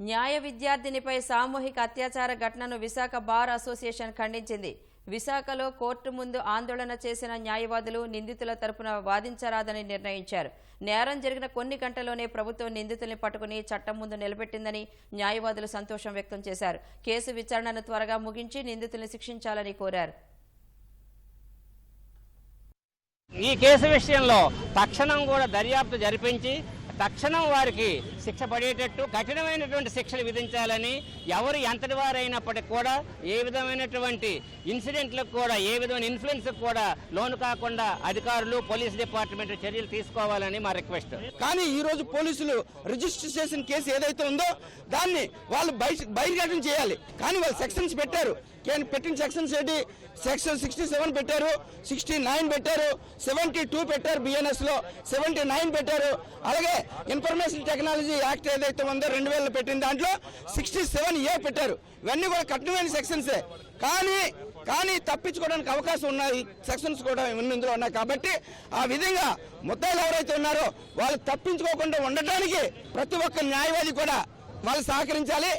న్యాయ విద్యార్థినిపై సామూహిక అత్యాచార ఘటనను విశాఖ బార్ అసోసియేషన్ ఖండించింది. విశాఖలో కోర్టు ముందు ఆందోళన చేసిన న్యాయవాదులు నిందితుల తరపున వాదించరాదని నిర్ణయించారు. నేరం జరిగిన కొన్ని గంటల్లోనే ప్రభుత్వం నిందితుల్ని పట్టుకుని చట్టం ముందు నిలబెట్టిందని న్యాయవాదులు సంతోషం వ్యక్తం చేశారు. కేసు విచారణను త్వరగా ముగించి నిందితుల్ని శిక్షించాలని కోరారు. ఈ కేసు విషయంలో తక్షణం కూడా దర్యాప్తు జరిపించి తక్షణం వారికి శిక్ష పడేటట్టు కఠినమైనటువంటి శిక్షలు విధించాలని ఎవరు ఎంతటి వారైనప్పటికీ కూడా ఏ విధమైనటువంటి ఇన్సిడెంట్లకు కూడా ఏ విధమైన ఇన్ఫ్లుయెన్స్ కూడా లోను కాకుండా అధికారులు పోలీస్ డిపార్ట్మెంట్ చర్యలు తీసుకోవాలని మా రిక్వెస్ట్. కానీ ఈ రోజు పోలీసులు రిజిస్టర్ చేసిన కేసు ఏదైతే ఉందో దాన్ని వాళ్ళు బయట బహిర్గతం చేయాలి. కానీ వాళ్ళు సెక్షన్స్ పెట్టారు. పెట్టిన సెక్షన్స్ ఏంటి? సెక్షన్ సిక్స్టీ సెవెన్ పెట్టారు సిక్స్టీ నైన్ పెట్టారు సెవెంటీ టూ పెట్టారు బిఎన్ఎస్ లో సెవెంటీ నైన్ పెట్టారు. అలాగే ఇన్ఫర్మేషన్ టెక్నాలజీ యాక్ట్ ఏదైతే ఉందో రెండు వేలలో పెట్టిన దాంట్లో సిక్స్టీ సెవెన్ ఏ పెట్టారు. ఇవన్నీ కూడా కఠినమైన సెక్షన్సే కానీ కానీ తప్పించుకోవడానికి అవకాశం ఉన్నాయి. సెక్షన్స్ కూడా ఇందులో ఉన్నాయి. కాబట్టి ఆ విధంగా ముద్దాయిలు ఎవరైతే ఉన్నారో వాళ్ళు తప్పించుకోకుండా ఉండటానికి ప్రతి ఒక్క న్యాయవాది కూడా వాళ్ళు సహకరించాలి.